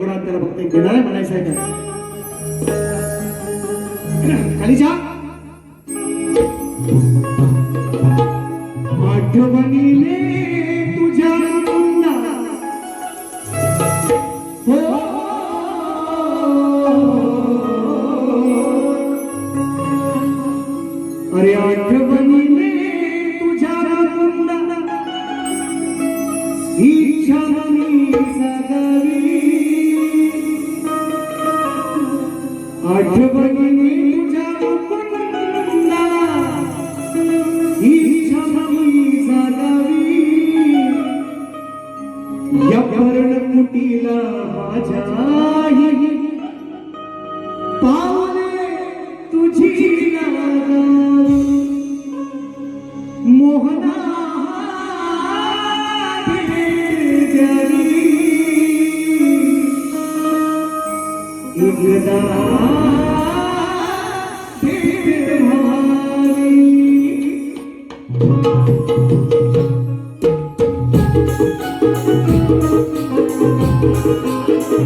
त्याला फक्त एक म्हणायचं आहे काय खाली जा आठवणीने दिला जाए पावने तुझी मोहना इकदा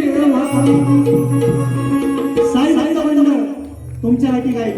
काहीतरी साई भक्त मंडळ तुमच्यासाठी काय